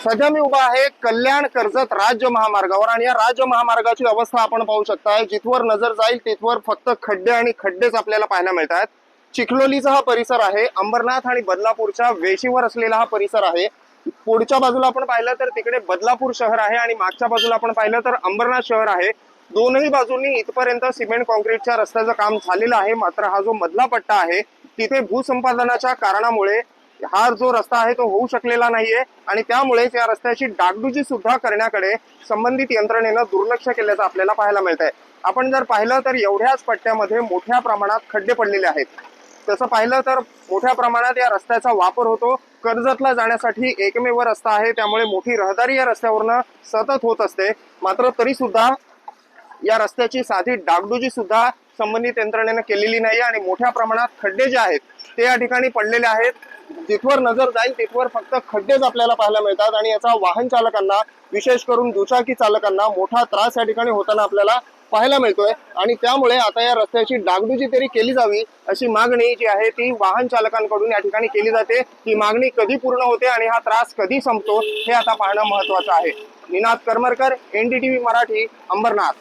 सध्या मी उभा आहे कल्याण कर्जत राज्य महामार्गावर आणि या राज्य महामार्गाची अवस्था आपण पाहू शकताय. जिथवर नजर जाईल तिथवर फक्त खड्डे आणि खड्डेच आपल्याला पाहायला मिळतात चिखलोलीचा हा परिसर आहे. अंबरनाथ आणि बदलापूरच्या वेशीवर असलेला हा परिसर आहे. पुढच्या बाजूला आपण पाहिलं तर तिकडे बदलापूर शहर आहे आणि मागच्या बाजूला आपण पाहिलं तर अंबरनाथ शहर आहे. दोनही बाजूंनी इथपर्यंत सिमेंट कॉन्क्रीटच्या रस्त्याचं काम झालेलं आहे. मात्र हा जो मधला पट्टा आहे तिथे भूसंपादनाच्या कारणामुळे हा जो रस्ता आहे तो होऊ शकलेला नाहीये आणि त्यामुळेच या रस्त्याची डागडुजी सुद्धा करण्याकडे संबंधित यंत्रणेनं दुर्लक्ष केल्याचं आपल्याला पाहायला मिळत आहे आपण जर पाहिलं तर एवढ्याच पट्ट्यामध्ये मोठ्या प्रमाणात खड्डे पडलेले आहेत. तसं पाहिलं तर मोठ्या प्रमाणात या रस्त्याचा वापर होतो. कर्जतला जाण्यासाठी एकमेव रस्ता आहे. त्यामुळे मोठी रहदारी या रस्त्यावरनं सतत होत असते. मात्र तरी सुद्धा या रस्त्याची साधी डागडुजी सुद्धा संबंधित यंत्रणेनं केलेली नाही आणि मोठ्या प्रमाणात खड्डे जे आहेत ते या ठिकाणी पडलेले आहेत. जिथवर नजर जाईल तिथवर फक्त खड्डेच आपल्याला पाहायला मिळतात आणि याचा वाहन चालकांना विशेष करून दुचाकी चालकांना मोठा त्रास या ठिकाणी होताना आपल्याला पाहायला मिळतोय. आणि त्यामुळे आता या रस्त्याची डागडुजी तरी केली जावी अशी मागणी जी आहे ती वाहन चालकांकडून या ठिकाणी केली जाते. ही मागणी कधी पूर्ण होते आणि हा त्रास कधी संपतो हे आता पाहणं महत्वाचं आहे. निनाद करमरकर एनडीटीव्ही मराठी अंबरनाथ.